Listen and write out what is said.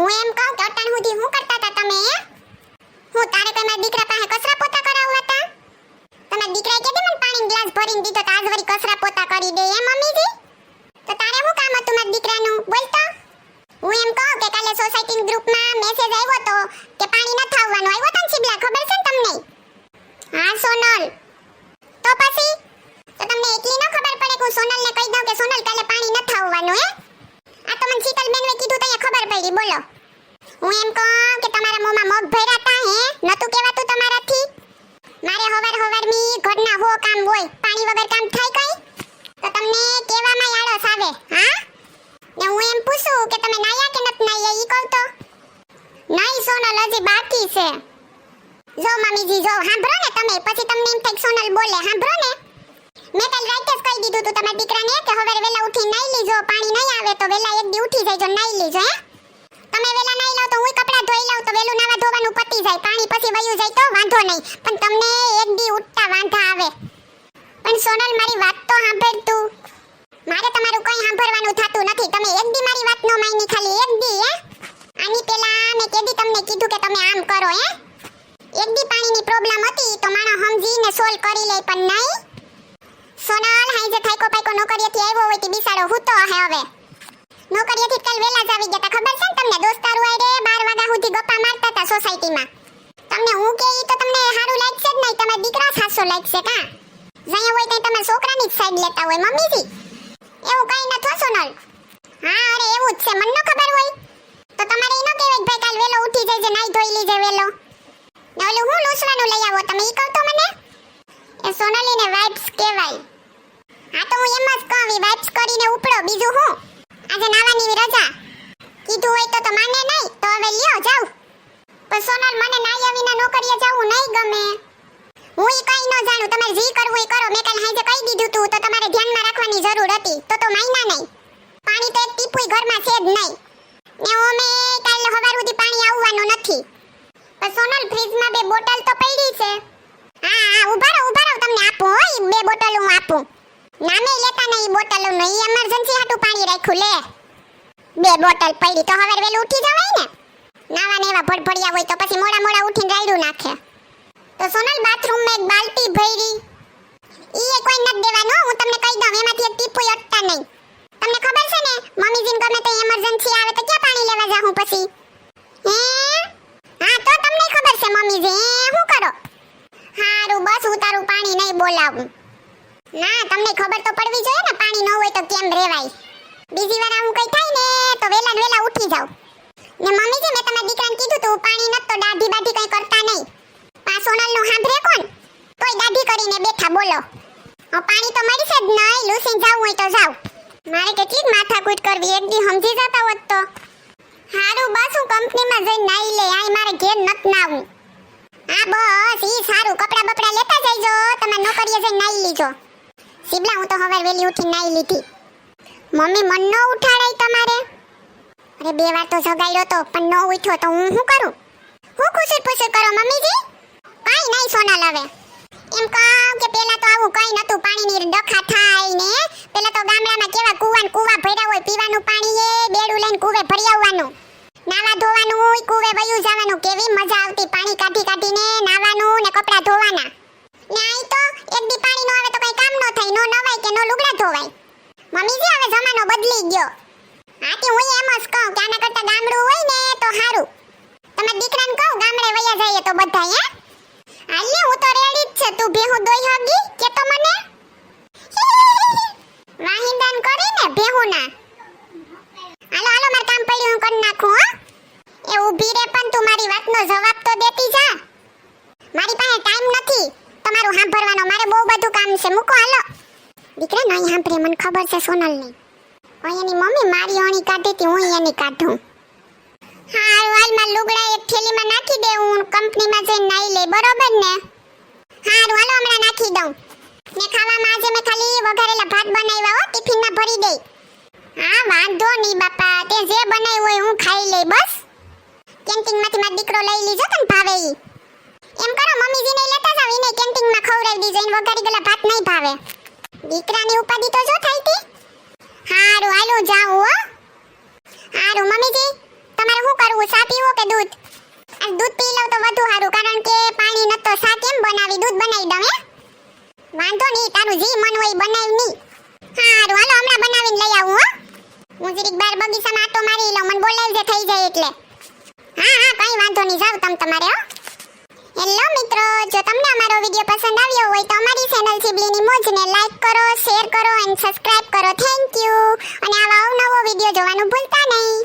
હું એમ કહું કે અટાણ સુધી શું કરતા હતા તમે, હે? હું તારે કોઈ મારા દીકરા પાસે કચરા પોતા કરાવવા હતા. તમે દીકરાએ કે મને પાણી ગ્લાસ ભરીને દીધો તો આજ વરી કચરા પોતા કરી દે એમ મમ્મીજી? તો તારે શું કામ હતું મારા દીકરાનું? બોલ તો. હું એમ કહું કે કાલે સોસાયટી ગ્રુપમાં મેસેજ આવ્યો તો કે પાણી ન આવવાનું આવ્યો તને શિબલા, ખબર છે ને તમને? હા, સોનલ. તો પછી? તો તમને એટલી ન ખબર પડે કે હું સોનલને કહી દઉં કે સોનલ કાલે પાણી ન આવવાનું હે? આ તો મને શીતલ બેનવે કીધું તો ખબર પડી, બોલો. હું એમ કહું કે તમારા મોમાં મગ ભર્યા તા હે? નતું કહેવાતું તમારાથી? મારે હવાર હવારની ઘરના હો કામ હોય, પાણી વગર કામ થાય કઈ? તો તમને કહેવામાં આળસ આવે, હા? ને હું એમ પૂછું કે તમે નાયા કે નત નાયા ઈ કહો તો? નહીં સોનલ હજી બાકી છે. જો મમ્મીજી જો સાંભળો ને તમે, પછી તમને એમ થાય સોનલ બોલે સાંભળો ને? મેં કાલ રાતે જ કહી દીધું તું તમારા દીકરાને કે હવે વેલા ઉઠી નાઈ લીજો, પાણી નહીં આવે તો વેલા એક દી ઉઠી જાય, જો નાઈ લીજો, હે? તમે વેલા નાઈ લાવ તો હું કપડા ધોઈ લઉં તો વેલું નાવા ધોવાનું પતી જાય, પાણી પછી વયું જાય તો વાંધો નહીં. પણ તમને એક દી ઉઠતા વાંધા આવે. પણ સોનલ, મારી વાત તો સાંભળ તું. મારે તમારું કંઈ સાંભળવાનું થતું નથી. તમે એક દી મારી વાત નો માયની ખાલી એક દી, હે? આની પેલા મેં કેદી તમને કીધું કે તમે આમ કરો, હે? એક દી પાણીની પ્રોબ્લેમ હતી તો માણસ સમજીને સોલ્વ કરી લે, પણ નહીં. સોનલ હાઈ જે થાયકો પાયકો નોકરીએથી આવ્યો હોય તે બિસાડો. હૂતો હે હવે? નોકરીએથી કાલ વેલા જ ગયા ખબર છે ને તમને? દોસ્તારો આરે 12 વાગ્યા સુધી ગપ્પા મારતા હતા સોસાયટીમાં. તમને હું કે ઈ તો તમને સારું લાગશે જ નહીં, તમારા દીકરા સાસો લાગશે કા? જ્યાં હોય ત્યાં તમે છોકરાની જ સાઈડ લેતા હોય, મમ્મીજી. એવું કઈ ન થો સોનલ. હા, અરે એવું જ છે. મને ન ખબર હોય. તો તમારે ઈ ન કહેવાય ભાઈ કાલ વેલો ઉઠી જજે નાઈ ધોઈ લીજે વેલો. ને ઓલું હું લૂસવાનું લઈ આવો તમે? ઈ કહો તો મને. એ સોનલીને વાઇબ્સ કહેવાય. હા, તો હું એમ જ કહું ઈ વાઇબ્સ કરીને ઉપડો. બીજું હું? આજે નાવાની રજા. કીધું હોય તો તો માને નહીં, તો હવે લ્યો જાવ પણ સોનલ મને નાયા વિના નોકરીએ જવું નહીં ગમે. હું ઈ કઈ ન જાણું, તમારે જી કરવું એ કરો. મેં કાલ હાજે કહી દીધું તું, તો તમારે ધ્યાનમાં રાખવાની જરૂર હતી. તો તો માયના નહીં. પાણી તો એક ટીપુય ઘરમાં છે જ નહીં. ને ઓમે કાલ હવાર સુધી પાણી આવવાનું નથી. પણ સોનલ ફ્રીજમાં બે બોટલ તો પડી છે. હા હા ઉભારો ઉભારો તમને આપું હો બે બોટલ હું આપું. નામે લેતા નહીં ઈ બોટલોનું ઈ એમરજન્સી હાટું પાણી રાખ્યું, લે. બે બોટલ પડી, તો હવે વેલું ઉઠી જવાય ને. નાવા નેવા ભડભડિયા હોય તો પછી મોડા મોડા ઉઠીને રાયડું નાખે. તો સોનલ બાથરૂમમાં એક બાલટી ભરી. ઈ એ કોઈ નથી દેવાનો હું તમને કહી દઉં, એમાંથી એક ટીપુય અટતા નહીં. તમને ખબર છે ને, મમ્મીજીને ગમે તે ઇમરજન્સી આવે તો ક્યાં પાણી લેવા જાઉં પછી? હે? હા, તો તમને ખબર છે મમ્મી જી શું કરો? હારું, બસ હું તારું પાણી નહીં બોલાવું. ના, તમને ખબર તો પડવી જોઈએ ને, પાણી ન હોય તો કેમ રેવાય? બીજી વાર આવું કઈ થાય ને, તો વેલા વેલા ઉઠી જાવ ને છે, મેં તમારા દીકરાને કીધું તું, પાણી નત તો દાઢી બાઢી કઈ કરતા નહીં. પા સોનલનું હાંભરે કોણ? તોય દાઢી કરીને બેઠા બોલો. હવે પાણી તો મળી છે જ નહીં, લૂસીને જાવું હોય તો જાવ મારે કેટલીક માથાકૂટ કરવી, એક દી સમજી જતા હોત તો. હારું, બસ હું કંપનીમાં જઈને નાઈ લે આય મારે ઘેર નત નાવું. હા, બસ, ઈ સારું, કપડા બપડા લેતા જઈજો તમે નોકરીએ જઈને નાઈ લીજો. સિબલા હું તો હવે વેલી ઉઠી નાઈ લીધી. મમ્મી, મન ન ઉઠાડાય તમારે? અરે, બે વાર તો જગાડ્યો તો, પણ ન ઉઠ્યો તો હું શું કરું? હું ખુશી ખુશી કરો, મમ્મીજી? કાઈ નહીં, સોના લાવે. એમ કહું કે પેલા તો આવું કઈ નતું પાણીની ડખા થાય ને. પેલા તો ગામડામાં કેવા કુવા કુવા ભર્યા હોય, પીવાનું પાણી એ, બેડું લઈને કુવે ભરી આવવાનું. નાવા ધોવાનું કુવે વયું જવાનું, કેવી મજા આવતી પાણી કાઢી કાઢીને નાવાનું ને કપડા ધોવાના ને આઈ તો એક દી પાણી નો આવે તો કઈ કામ નો થાય નો નવાય કે નો લુગડા ધોવાય મમ્મીજી હવે જમાનો બદલી ગયો. આથી હું એમ જ કહું કે આના કરતા ગામડું હોય ને તો સારું તમે દીકરાને કહો, ગામડે વયા જઈએ તો બધા હે? હાલે, હું તો રેડી જ છે. તું ભેહું દોઈ હગી, કે તો મને? વાહિંદાન કરીને ભેહુના. હાલો હાલો, મારે કામ પડ્યું, હું કરી નાખું, હો. એ ઊભી રે પણ તું મારી વાતનો જવાબ તો દેતી જા. મારી પાસે ટાઈમ નથી. તમારું સાંભળવાનો મારે બહુ બધું કામ છે. મૂકો, હાલો. દીકરા નહીં સાંભળે, મને ખબર છે સોનલની. હવે એની મમ્મી, મારી ઓણી કાઢી હતી, હું એની કાઢું. હા હાલમાં લુગડા એક થેલીમાં નાખી દે, હું કંપનીમાં જઈને નાઈ લે બરોબર ને? હા હાલો, હમણાં નાખી દઉં. ને ખાવામાં આજે મેં ખાલી વઘારેલા ભાત બનાવ્યા હો, ટિફિનમાં ભરી દઈ. હા, વાંધો નહીં, બાપા, તે જે બનાવ્યું હોય હું ખાઈ લઈ, બસ. કેન્ટીનમાંથી મારો દીકરો લઈ લીજો તને ભાવે એમ કરો, મમ્મીજીને લેતા જાવ એને કેન્ટીનમાં ખવડાવી દીજો એને વઘારી ગયેલા ભાત નહીં ભાવે. દીકરાની ઉપાધિ તો જો થઈ હતી? હારું, હાલો જાઉં હો. હારું, મમ્મીજી, તમારે શું કરવું, ચા પીવો કે દૂધ? આ દૂધ પી લઉં તો વધુ સારું કારણ કે પાણી ન તો સા કેમ બનાવી? દૂધ બનાવી દઉં, હે? વાંધો નહીં, તારું જી મન હોય બનાવી નહીં. હારું, હાલો, હમણાં બનાવીને લઈ આવું, હો. હું જરીક બાર બગીચામાં આટો મારી લઉં, મને બોલાવી જે થઈ જાય એટલે. હા હા, કઈ વાંધો નહીં જાવ તમ તમારે, હો. હેલો મિત્રો. જો તમને અમારો વીડિયો પસંદ આવ્યો હોય તો અમારી ચેનલ સિબલીની મોજને લાઈક કરો શેર કરો એન્ડ સબસ્ક્રાઇબ કરો. થેન્ક યુ અને આવા અવનવો વીડિયો જોવાનું ભૂલતા નહીં.